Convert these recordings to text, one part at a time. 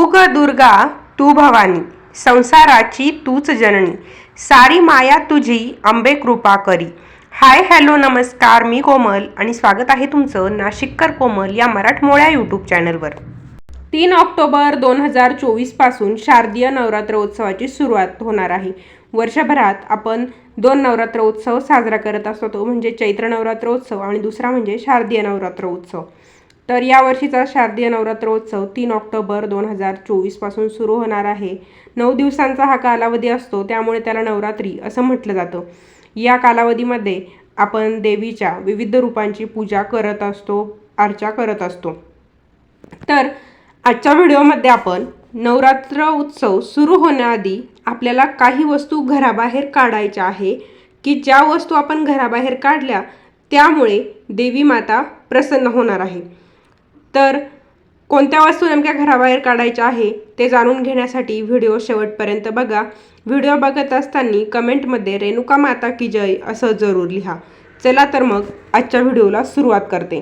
तू ग दुर्गा तू भवानी संसाराची तूच जननी सारी माया तुझी अंबे कृपा करी. हाय हॅलो नमस्कार मी कोमल आणि स्वागत आहे तुमचं नाशिककर कोमल या मराठमोळ्या यूट्यूब चॅनलवर. तीन ऑक्टोबर दोन हजार चोवीसपासून शारदीय नवरात्र उत्सवाची सुरुवात होणार आहे. वर्षभरात आपण दोन नवरात्र उत्सव साजरा करत असतो तो म्हणजे चैत्र नवरात्र उत्सव आणि दुसरा म्हणजे शारदीय नवरात्र उत्सव. तर यावर्षीचा शारदीय नवरात्रोत्सव तीन ऑक्टोबर दोन हजार चोवीसपासून सुरू होणार आहे. नऊ दिवसांचा हा कालावधी असतो त्यामुळे त्याला नवरात्री असं म्हटलं जातं. या कालावधीमध्ये आपण देवीच्या विविध रूपांची पूजा करत असतो अर्चा करत असतो. तर आजच्या व्हिडिओमध्ये आपण नवरात्र उत्सव सुरू होण्याआधी आपल्याला काही वस्तू घराबाहेर काढायच्या आहे की ज्या वस्तू आपण घराबाहेर काढल्या त्यामुळे देवी माता प्रसन्न होणार आहे. तर कोणत्या वस्तू नेमक्या घराबाहेर काढायच्या आहे ते जाणून घेण्यासाठी व्हिडिओ शेवटपर्यंत बघा. व्हिडिओ बघत असताना कमेंटमध्ये रेणुका माता की जय असं जरूर लिहा. चला तर मग आजच्या व्हिडिओला सुरुवात करते.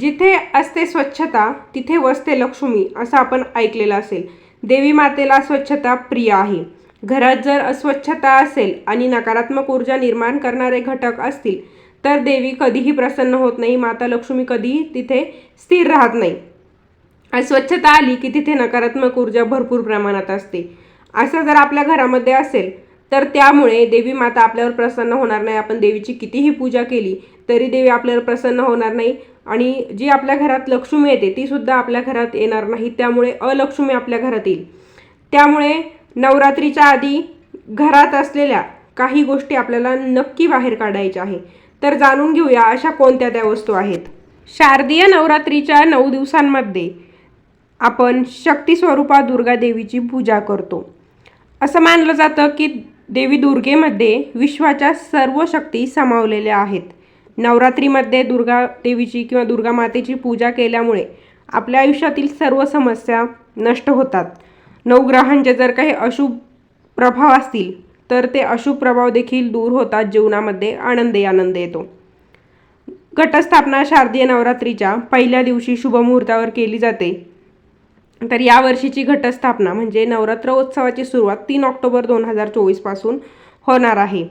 जिथे असते स्वच्छता तिथे वसते लक्ष्मी असं आपण ऐकलेलं असेल. देवी मातेला स्वच्छता प्रिय आहे. घरात जर अस्वच्छता असेल आणि नकारात्मक ऊर्जा निर्माण करणारे घटक असतील तर देवी कधीही प्रसन्न होत नाही माता लक्ष्मी कधीही तिथे स्थिर राहत नाही. अस्वच्छता आली की तिथे नकारात्मक ऊर्जा भरपूर प्रमाणात असते. असं जर आपल्या घरामध्ये असेल तर त्यामुळे देवी माता आपल्यावर प्रसन्न होणार नाही. आपण देवीची कितीही पूजा केली तरी देवी आपल्यावर प्रसन्न होणार नाही. आणि जी आपल्या घरात लक्ष्मी येते ती सुद्धा आपल्या घरात येणार नाही. त्यामुळे अलक्ष्मी आपल्या घरात येईल. त्यामुळे नवरात्रीच्या आधी घरात असलेल्या काही गोष्टी आपल्याला नक्की बाहेर काढायच्या आहे. तर जाणून घेऊया अशा कोणत्या त्या वस्तू आहेत. शारदीय नवरात्रीच्या नऊ दिवसांमध्ये आपण शक्ती स्वरूपा दुर्गा देवीची पूजा करतो. असं मानलं जातं की देवी दुर्गेमध्ये विश्वाच्या सर्व शक्ती सामावलेल्या आहेत. नवरात्रीमध्ये दुर्गा देवीची किंवा दुर्गा मातेची पूजा केल्यामुळे आपल्या आयुष्यातील सर्व समस्या नष्ट होतात. नवग्रहांचे जर काही अशुभ प्रभाव असतील तर ते अशुभ प्रभाव देखील दूर होतात जीवनामध्ये. आनंदी आनंद येतो. घटस्थापना शारदीय नवरात्रीच्या पहिल्या दिवशी शुभमुहूर्तावर केली जाते. तर या वर्षीची घटस्थापना म्हणजे नवरात्र उत्सवाची सुरुवात तीन ऑक्टोबर दोन हजार चोवीसपासून होणार आहे.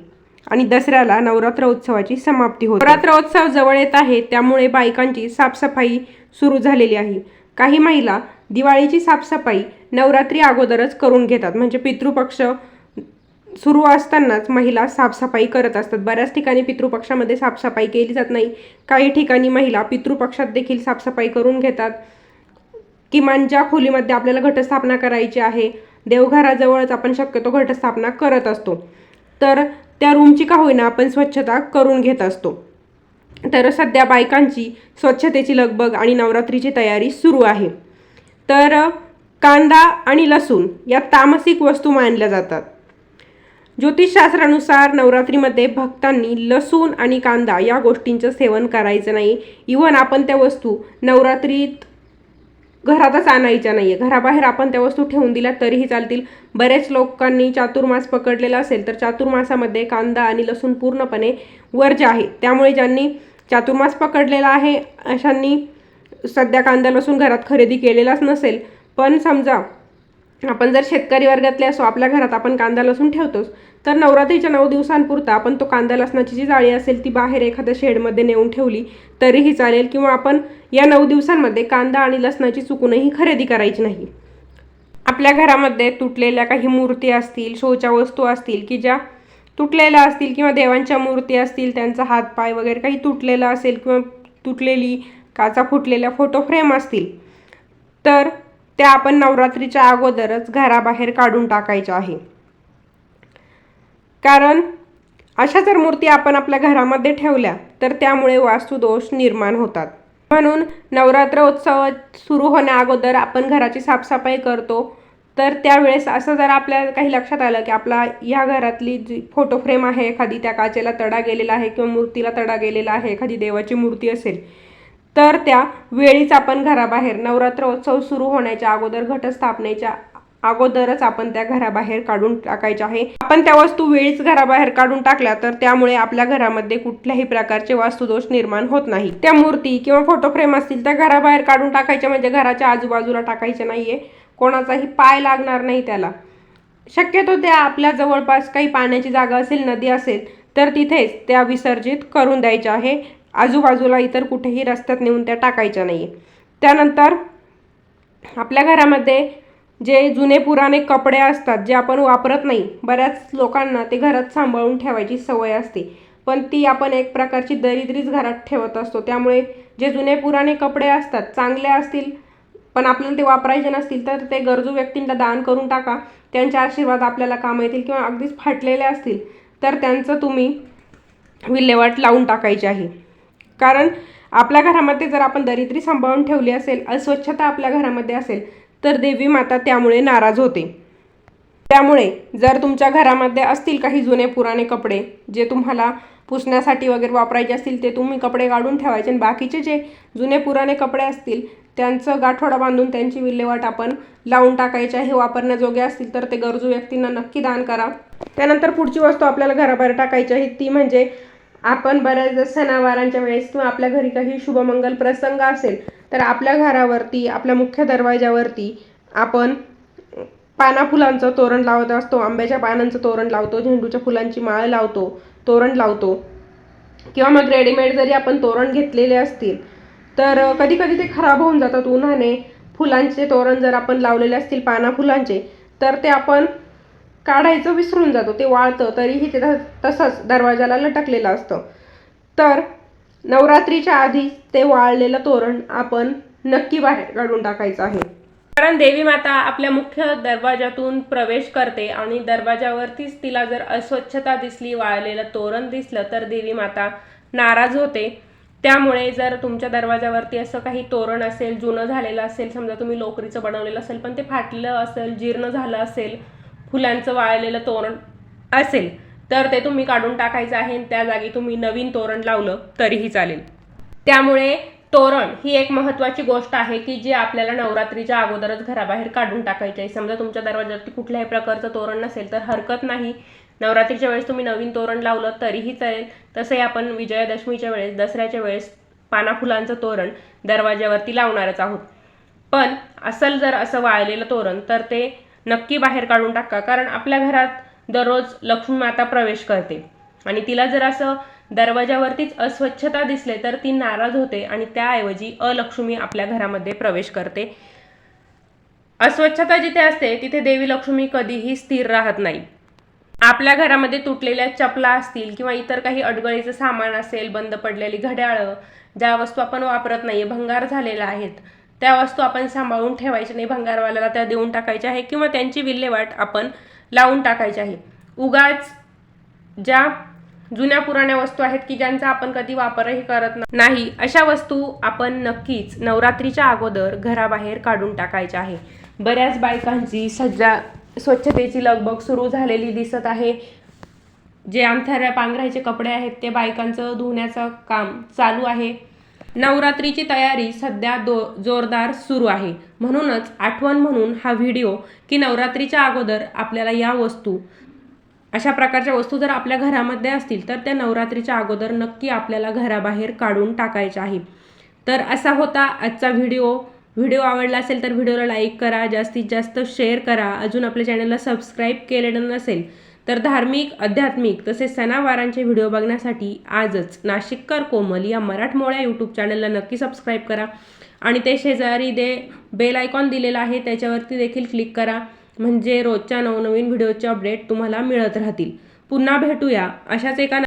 आणि दसऱ्याला नवरात्र उत्सवाची समाप्ती होते. नवरात्र उत्सव जवळ येत आहे त्यामुळे बायकांची साफसफाई सुरू झालेली आहे. काही महिला दिवाळीची साफसफाई नवरात्री अगोदरच करून घेतात. म्हणजे पितृपक्ष सुरू असतानाच महिला साफसफाई करत असतात. बऱ्याच ठिकाणी पितृपक्षामध्ये साफसफाई केली जात नाही. काही ठिकाणी महिला पितृपक्षात देखील साफसफाई करून घेतात. किमान ज्या खोलीमध्ये आपल्याला घटस्थापना करायची आहे देवघराजवळच आपण शक्यतो घटस्थापना करत असतो. तर त्या रूमची का होईना आपण स्वच्छता करून घेत असतो. तर सध्या बायकांची स्वच्छतेची लगबग आणि नवरात्रीची तयारी सुरू आहे. तर कांदा आणि लसूण या तामसिक वस्तू मानल्या जातात. ज्योतिषशास्त्रानुसार नवरात्रीमध्ये भक्तांनी लसूण आणि कांदा या गोष्टींचं सेवन करायचं नाही. इवन आपण त्या वस्तू नवरात्रीत घरातच आणायच्या नाही आहे घराबाहेर आपण त्या वस्तू ठेवून दिल्या तरीही चालतील. बरेच लोकांनी चातुर्मास पकडलेला असेल तर चातुर्मासामध्ये कांदा आणि लसूण पूर्णपणे वर्ज्य आहे. त्यामुळे ज्यांनी चातुर्मास पकडलेला आहे अशांनी सध्या कांदा लसूण घरात खरेदी केलेलाच नसेल. पण समजा आपण जर शेतकरी वर्गातले असो आपल्या घरात आपण कांदा लसूण ठेवतोच तर नवरात्रीच्या नऊ दिवसांपुरता आपण तो कांदा लसणाची जी जाळी असेल ती बाहेर एखाद्या शेडमध्ये नेऊन ठेवली तरीही चालेल किंवा आपण या नऊ दिवसांमध्ये कांदा आणि लसणाची चुकूनही खरेदी करायची नाही. आपल्या घरामध्ये तुटलेल्या काही मूर्ती असतील शोच्या वस्तू असतील की ज्या तुटलेल्या असतील किंवा देवांच्या मूर्ती असतील त्यांचा हातपाय वगैरे काही तुटलेला असेल किंवा तुटलेली काचा फुटलेल्या फोटो फ्रेम असतील तर त्या आपण नवरात्रीच्या अगोदरच घराबाहेर काढून टाकायच्या आहे. कारण अशा जर मूर्ती आपण आपल्या घरामध्ये ठेवल्या तर त्यामुळे वास्तुदोष निर्माण होतात. म्हणून नवरात्र उत्सव सुरू होण्या अगोदर आपण घराची साफसफाई करतो. तर त्यावेळेस असं जर आपल्या काही लक्षात आलं की आपला या घरातली जी फोटो फ्रेम आहे एखादी त्या काचेला तडा गेलेला आहे किंवा मूर्तीला तडा गेलेला आहे एखादी देवाची मूर्ती असेल तर त्या वेळीच आपण घराबाहेर नवरात्र उत्सव सुरू होण्याच्या अगोदर घटस्थापनेच्या अगोदरच आपण त्या घराबाहेर काढून टाकायच्या आहे. आपण त्या वस्तू वेळीच घराबाहेर काढून टाकल्या तर त्यामुळे आपल्या घरामध्ये कुठल्याही प्रकारचे वास्तुदोष निर्माण होत नाही. त्या मूर्ती किंवा फोटो फ्रेम असतील त्या घराबाहेर काढून टाकायच्या म्हणजे घराच्या आजूबाजूला टाकायच्या नाहीये. कोणाचाही पाय लागणार नाही त्याला. शक्यतो त्या आपल्या जवळपास काही पाण्याची जागा असेल नदी असेल तर तिथेच त्या विसर्जित करून द्यायच्या आहे. आजूबाजूला इतर कुठेही रस्त्यात नेऊन त्या टाकायच्या नाही त्यानंतर आपल्या घरामध्ये जे जुने पुराणे कपडे असतात जे आपण वापरत नाही बऱ्याच लोकांना ते घरात सांभाळून ठेवायची सवय असते. पण ती आपण एक प्रकारची दरिद्रीच घरात ठेवत असतो. त्यामुळे जे जुने पुराणे कपडे असतात चांगले असतील पण आपल्याला ते वापरायचे नसतील तर ते गरजू व्यक्तींना दान करून टाका. त्यांचे आशीर्वाद आपल्याला काम येतील किंवा अगदीच फाटलेले असतील तर त्यांचं तुम्ही विल्हेवाट लावून टाकायची आहे. कारण आपल्या घरामध्ये जर आपण दरिद्री सांभाळून ठेवली असेल अस्वच्छता आपल्या घरामध्ये असेल तर देवी माता त्यामुळे नाराज होते. त्यामुळे जर तुमच्या घरामध्ये असतील काही जुने पुराणे कपडे जे तुम्हाला पुसण्यासाठी वगैरे वापरायचे असतील ते तुम्ही कपडे काढून ठेवायचे आणि बाकीचे जे जुने पुराणे कपडे असतील त्यांचं गाठोडा बांधून त्यांची विल्हेवाट आपण लावून टाकायची आहे वापरण्याजोगे असतील तर ते गरजू व्यक्तींना नक्की दान करा. त्यानंतर पुढची वस्तू आपल्याला घराबाहेर टाकायची आहे ती म्हणजे आपण बऱ्याचदा सणावारांच्या वेळेस किंवा आपल्या घरी काही शुभमंगल प्रसंग असेल तर आपल्या घरावरती आपल्या मुख्य दरवाजावरती आपण पाना फुलांचं तोरण लावत असतो आंब्याच्या पानांचं तोरण लावतो झेंडूच्या फुलांची माळ लावतो तोरण लावतो. किंवा मग रेडीमेड जरी आपण तोरण घेतलेले असतील तर कधी कधी ते खराब होऊन जातात. उन्हाने फुलांचे तोरण जर आपण लावलेले असतील पाना फुलांचे तर ते आपण काढायचं विसरून जातो. ते वाळतं तरीही ते तसंच दरवाजाला लटकलेलं असतं. तर नवरात्रीच्या आधी ते वाळलेलं तोरण आपण नक्की बाहेर काढून टाकायचं आहे. कारण देवी माता आपल्या मुख्य दरवाजातून प्रवेश करते आणि दरवाजावरतीच तिला जर अस्वच्छता दिसली वाळलेलं तोरण दिसलं तर देवी माता नाराज होते. त्यामुळे जर तुमच्या दरवाजावरती असं काही तोरण असेल जुनं झालेलं असेल समजा तुम्ही लोकरीचं बनवलेलं असेल पण ते फाटलं असेल जीर्ण झालं असेल फुलांचं वाळलेलं तोरण असेल तर ते तुम्ही काढून टाकायचं आहे आणि त्या जागी तुम्ही नवीन तोरण लावलं तरीही चालेल. त्यामुळे तोरण ही एक महत्त्वाची गोष्ट आहे की जी आपल्याला नवरात्रीच्या अगोदरच घराबाहेर काढून टाकायची आहे. समजा तुमच्या दरवाजावरती कुठल्याही प्रकारचं तोरण नसेल तर हरकत नाही. नवरात्रीच्या वेळेस तुम्ही नवीन तोरण लावलं तरीही चालेल. तसंही आपण विजयादशमीच्या वेळेस दसऱ्याच्या वेळेस पाना फुलांचं तोरण दरवाज्यावरती लावणारच आहोत. पण असल जर असं वाळलेलं तोरण तर ते नक्की बाहेर काढून टाका. कारण आपल्या घरात दररोज लक्ष्मी माता प्रवेश करते. आणि तिला जर असं दरवाजावरतीच अस्वच्छता दिसले तर ती नाराज होते आणि त्याऐवजी अलक्ष्मी आपल्या घरामध्ये प्रवेश करते. अस्वच्छता जिथे असते तिथे देवी लक्ष्मी कधीही स्थिर राहत नाही. आपल्या घरामध्ये तुटलेल्या चपला असतील किंवा इतर काही अडगळीचं सामान असेल बंद पडलेली घड्याळं ज्या वस्तू आपण वापरत नाही भंगार झालेल्या आहेत त्या वस्तू आपण सांभाळून ठेवायच्या नाही भंगारवाल्याला त्या देऊन टाकायच्या आहे किंवा त्यांची विल्हेवाट आपण लावून टाकायची आहे. उगाच ज्या जुन्या पुराण्या वस्तू आहेत की ज्यांचा आपण कधी वापरही करत नाही अशा वस्तू आपण नक्कीच नवरात्रीच्या अगोदर घराबाहेर काढून टाकायच्या आहे. बऱ्याच बायकांची सज्जा स्वच्छतेची लगबग सुरू झालेली दिसत आहे. जे अंथऱ्या पांघरायचे कपडे आहेत ते बायकांचं धुण्याचं काम चालू आहे. नवरात्रीची तयारी सध्या दो जोरदार सुरू आहे. म्हणूनच आठवण म्हणून हा व्हिडिओ की नवरात्रीच्या अगोदर आपल्याला या वस्तू अशा प्रकारच्या वस्तू जर आपल्या घरामध्ये असतील तर त्या नवरात्रीच्या अगोदर नक्की आपल्याला घराबाहेर काढून टाकायच्या आहे तर असा होता आजचा व्हिडिओ. व्हिडिओ आवडला असेल तर व्हिडिओला लाईक करा जास्तीत जास्त शेअर करा. अजून आपल्या चॅनलला सबस्क्राईब केलेलं नसेल तर धार्मिक आध्यात्मिक तसेच सणावारांचे व्हिडिओ बघण्यासाठी आजच नाशिककर कोमल या मराठमोळ्या यूट्यूब चॅनलला नक्की सबस्क्राईब करा. आणि ते शेजारी दे बेल आयकॉन दिलेला आहे त्याच्यावरती देखील क्लिक करा. म्हणजे रोजच्या नवनवीन व्हिडिओचे अपडेट तुम्हाला मिळत राहतील. पुन्हा भेटूया अशाच एका